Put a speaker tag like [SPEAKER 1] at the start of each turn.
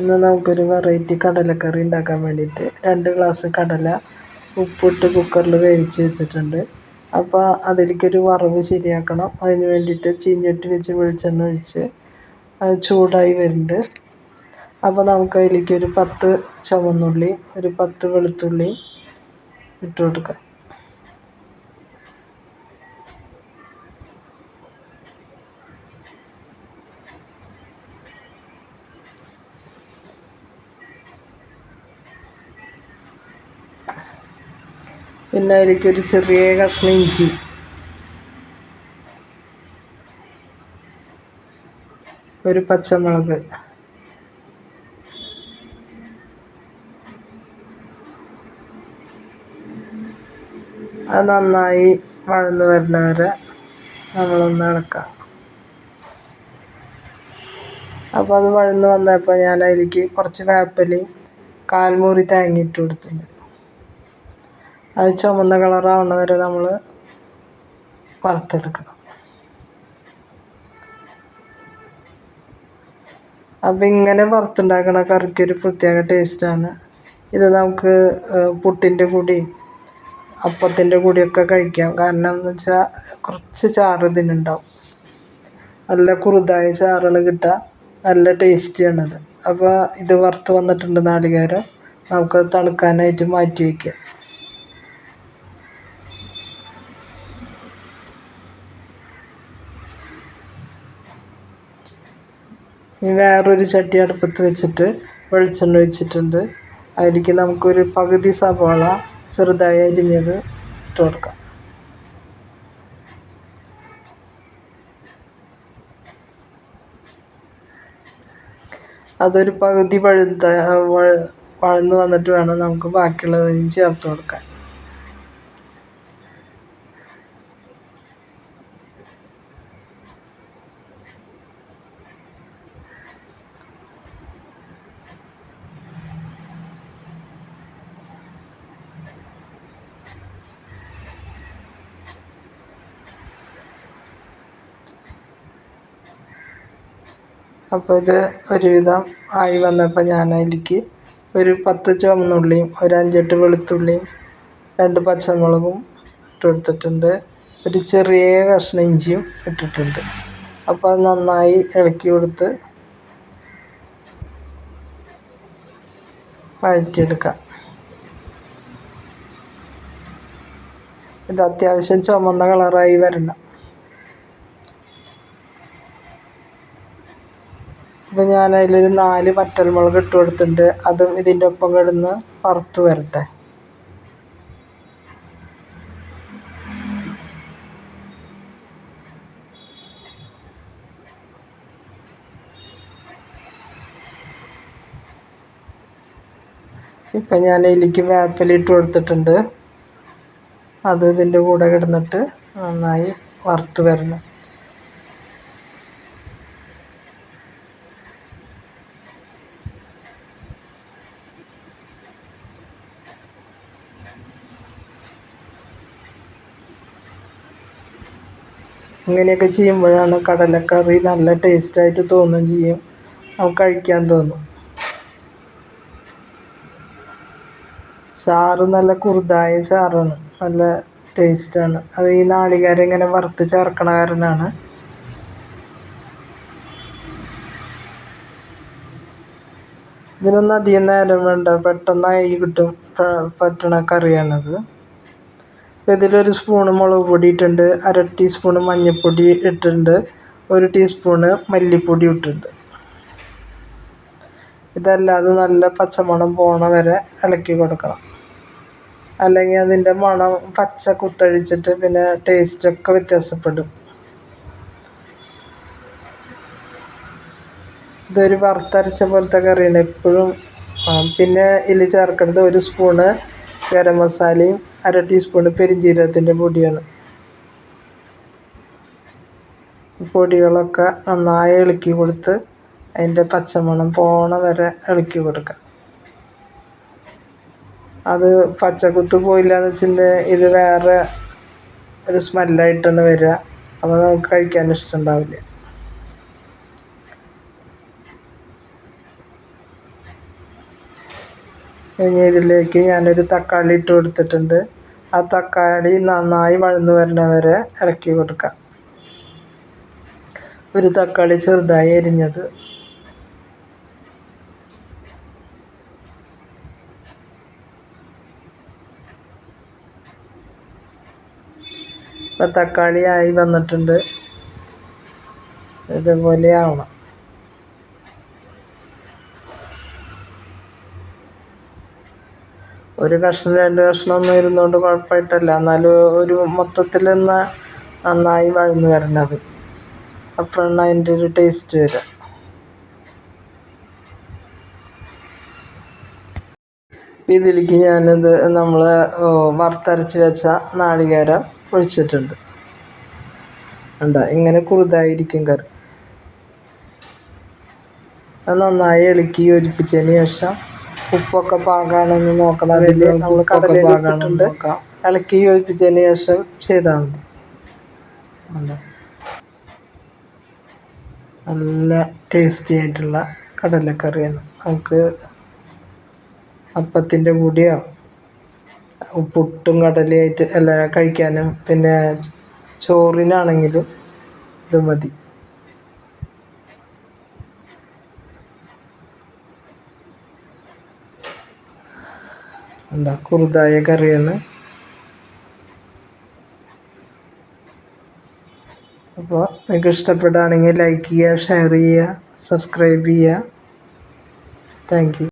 [SPEAKER 1] ഇന്ന് നമുക്കൊരു വെറൈറ്റി കടലക്കറി ഉണ്ടാക്കാൻ വേണ്ടിയിട്ട് രണ്ട് ഗ്ലാസ് കടല ഉപ്പിട്ട് കുക്കറിൽ വേവിച്ച് വെച്ചിട്ടുണ്ട്. അപ്പോൾ അതിലേക്കൊരു വറവ് ശരിയാക്കണം. അതിന് വേണ്ടിയിട്ട് ചീഞ്ഞട്ടി വെച്ച് വെളിച്ചെണ്ണ ഒഴിച്ച് അത് ചൂടായി വരുന്നുണ്ട്. അപ്പോൾ നമുക്ക് അതിലേക്ക് ഒരു പത്ത് ചുവന്നുള്ളി ഒരു പത്ത് വെളുത്തുള്ളി ഇട്ട് കൊടുക്കാം. പിന്നെ അതിലേക്ക് ഒരു ചെറിയ കഷ്ണം ഇഞ്ചി. ഒരു പച്ചമുളക്. അത് നന്നായി വഴന്ന് വരുന്ന വരെ നമ്മളൊന്ന് ഇളക്കാം അപ്പോൾ അത് വഴന്ന് വന്നപ്പോൾ ഞാൻ അതിലേക്ക് കുറച്ച് വേപ്പലയും കാൽമുറി തേങ്ങ ഇട്ട് കൊടുത്തിട്ടുണ്ട്. അത് ചുമന്ന കളറാവുന്ന വരെ നമ്മൾ വറുത്തെടുക്കണം. അപ്പം ഇങ്ങനെ വറുത്തുണ്ടാക്കണ കറിക്ക് ഒരു പ്രത്യേക ടേസ്റ്റാണ്. ഇത് നമുക്ക് പുട്ടിന്റെ കൂടിയും അപ്പത്തിന്റെ കൂടിയൊക്കെ കഴിക്കാം. കാരണം എന്ന് വെച്ചാൽ കുറച്ച് ചാറ് ഇതിനുണ്ടാവും. നല്ല കുറുതായ ചാറുകൾ കിട്ടുക നല്ല ടേസ്റ്റിയാണത്. അപ്പോൾ ഇത് വറുത്ത് വന്നിട്ടുണ്ട് നാളികേരം. നമുക്ക് തണുക്കാനായിട്ട് മാറ്റി വയ്ക്കാം ഇനി വേറൊരു ചട്ടി അടുപ്പത്ത് വെച്ചിട്ട് വെളിച്ചെണ്ണ ഒഴിച്ചിട്ടുണ്ട്. അതിലേക്ക് നമുക്കൊരു പകുതി സവാള ചെറുതായി അരിഞ്ഞത് ഇട്ട് കൊടുക്കാം. അതൊരു പകുതി പഴുത്ത വഴന്ന് വന്നിട്ട് വേണം നമുക്ക് ബാക്കിയുള്ളത് ചേർത്ത് കൊടുക്കാൻ. അപ്പോൾ ഇത് ഒരുവിധം ആയി വന്നപ്പോൾ ഞാൻ അതിലേക്ക് ഒരു പത്ത് ചുവന്നുള്ളിയും ഒരു അഞ്ചെട്ട് വെളുത്തുള്ളിയും രണ്ട് പച്ചമുളകും ഇട്ട് കൊടുത്തിട്ടുണ്ട്. ഒരു ചെറിയ കഷ്ണം ഇഞ്ചിയും ഇട്ടിട്ടുണ്ട്. അപ്പോൾ അത് നന്നായി ഇളക്കി കൊടുത്ത് വഴറ്റിയെടുക്കാം. ഇത് അത്യാവശ്യം ചുമന്ന കളറായി വരണം. അപ്പോൾ ഞാൻ അതിലൊരു നാല് വറ്റൽമുളക് ഇട്ട് കൊടുത്തിട്ടുണ്ട്. അതും ഇതിന്റെ ഒപ്പം കിടന്ന് വറുത്ത് വരട്ടെ. ഇപ്പം ഞാൻ ഇതിലേക്ക് വേപ്പില ഇട്ട് കൊടുത്തിട്ടുണ്ട്. അത് ഇതിന്റെ കൂടെ കിടന്നിട്ട് നന്നായി വറുത്ത് വരണം. ഇങ്ങനെയൊക്കെ ചെയ്യുമ്പോഴാണ് കടലക്കറി നല്ല ടേസ്റ്റായിട്ട് തോന്നുകയും ചെയ്യും. നമുക്ക് കഴിക്കാൻ തോന്നും. ചാറ് നല്ല കുറുതായ ചാറാണ് നല്ല ടേസ്റ്റാണ് അത് ഈ നാളികേരം ഇങ്ങനെ വറുത്ത് ചേർക്കണ കാരണമാണ് ഇതിനൊന്നും അധികം നേരം വേണ്ട. പെട്ടെന്നായി കിട്ടും പറ്റണ കറിയാണത്. ഇതിലൊരു സ്പൂണ് മുളക് പൊടി ഇട്ടിട്ടുണ്ട് അര ടീസ്പൂണ് മഞ്ഞൾപ്പൊടി ഇട്ടിട്ടുണ്ട് ഒരു ടീസ്പൂണ് മല്ലിപ്പൊടി ഇട്ടിട്ടുണ്ട്. ഇതല്ലാതെ നല്ല പച്ചമണം പോണ വരെ ഇളക്കി കൊടുക്കണം. അല്ലെങ്കിൽ അതിന്റെ മണം പച്ച കുത്തഴിച്ചിട്ട് പിന്നെ ടേസ്റ്റൊക്കെ വ്യത്യാസപ്പെടും. ഇതൊരു വറുത്തരച്ച പോലത്തെ കറിയാണ് എപ്പോഴും. പിന്നെ ഇതിൽ ചേർക്കേണ്ടത് ഒരു സ്പൂണ് ഗരം മസാലയും അര ടീസ്പൂൺ പെരിഞ്ചീരകത്തിന്റെ പൊടിയാണ്. പൊടികളൊക്കെ നന്നായി ഇളക്കി കൊടുത്ത് അതിന്റെ പച്ചമണം പോണ വരെ ഇളക്കി കൊടുക്കുക അത് പച്ചക്കുത്ത് പോയില്ല എന്ന് വെച്ചിട്ടുണ്ടെങ്കിൽ ഇത് വേറെ ഒരു സ്മെല്ലായിട്ടാണ് വരിക. അപ്പോൾ നമുക്ക് കഴിക്കാൻ ഇഷ്ടമുണ്ടാവില്ല ഇനി ഇതിലേക്ക് ഞാനൊരു തക്കാളി ഇട്ട് കൊടുത്തിട്ടുണ്ട്. ആ തക്കാളി നന്നായി വഴന്നു വരണ വരെ ഇളക്കി കൊടുക്കാം. ഒരു തക്കാളി ചെറുതായി എരിഞ്ഞത്. ഇപ്പം തക്കാളിയായി വന്നിട്ടുണ്ട്. ഇതുപോലെ ആവണം. ഒരു കഷ്ണം രണ്ട് കഷ്ണം ഒന്നും ഇരുന്നുകൊണ്ട് കുഴപ്പമായിട്ടല്ല. എന്നാലും ഒരു മൊത്തത്തിൽ നിന്ന് നന്നായി വഴന്നു വരണത്. അപ്പോഴാണ് അതിന്റെ ഒരു ടേസ്റ്റ് വരിക. ഇതിലേക്ക് ഞാനിത് നമ്മൾ വറുത്തരച്ച് വെച്ച നാളികേരം ഒഴിച്ചിട്ടുണ്ട്. ഉണ്ട ഇങ്ങനെ കുറുതായിരിക്കും കറി. നന്നായി ഇളക്കി യോജിപ്പിച്ചതിന് ശേഷം ഉപ്പൊക്കെ പാകാണെന്ന് നോക്കണം. അതിൽ നമ്മൾ കടലിൽ ഇട്ടിട്ടുണ്ട്. ഇളക്കി യോജിപ്പിച്ചതിന് ശേഷം ചെയ്താൽ മതി. നല്ല ടേസ്റ്റി ആയിട്ടുള്ള കടലക്കറിയാണ്. നമുക്ക് അപ്പത്തിന്റെ കൂടിയോ പുട്ടും കടലയായിട്ട് അല്ല കഴിക്കാനും പിന്നെ ചോറിനാണെങ്കിലും ഇത് മതി. എന്താ കുറുതായ കറിയാണ്. അപ്പോൾ നിങ്ങൾക്ക് ഇഷ്ടപ്പെടുകയാണെങ്കിൽ ലൈക്ക് ചെയ്യുക ഷെയർ ചെയ്യുക സബ്സ്ക്രൈബ് ചെയ്യുക. Thank you